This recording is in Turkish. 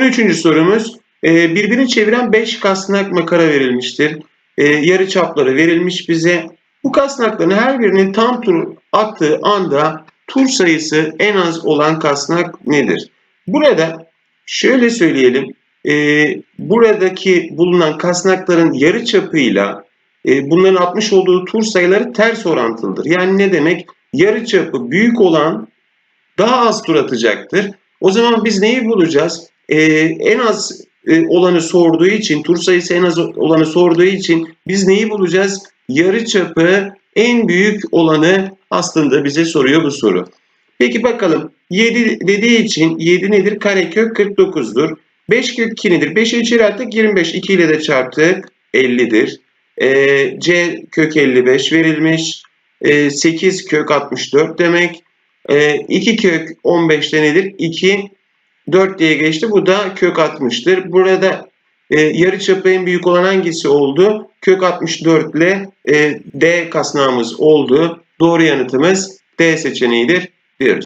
13. sorumuz. E, birbirini çeviren 5 kasnak makara verilmiştir. E, yarı çapları verilmiş bize. Bu kasnakların her birinin tam tur attığı anda tur sayısı en az olan kasnak nedir? Burada şöyle söyleyelim. E, buradaki bulunan kasnakların yarı çapıyla e, bunların atmış olduğu tur sayıları ters orantılıdır. Yani ne demek? Yarı çapı büyük olan daha az tur atacaktır. O zaman biz neyi bulacağız? Ee, en az e, olanı sorduğu için, tur sayısı en az olanı sorduğu için biz neyi bulacağız? Yarı çapı en büyük olanı aslında bize soruyor bu soru. Peki bakalım 7 dediği için 7 nedir? Karekök 49'dur. 5 kök 2 nedir? 5'i içeri attık 25. 2 ile de çarptık 50'dir. Ee, C kök 55 verilmiş. Ee, 8 kök 64 demek. E, 2 kök 15'te nedir? 2 4 diye geçti. Bu da kök 60'tır. Burada e, yarıçapı en büyük olan hangisi oldu? Kök 64 ile e, D kasnağımız oldu. Doğru yanıtımız D seçeneğidir diyoruz.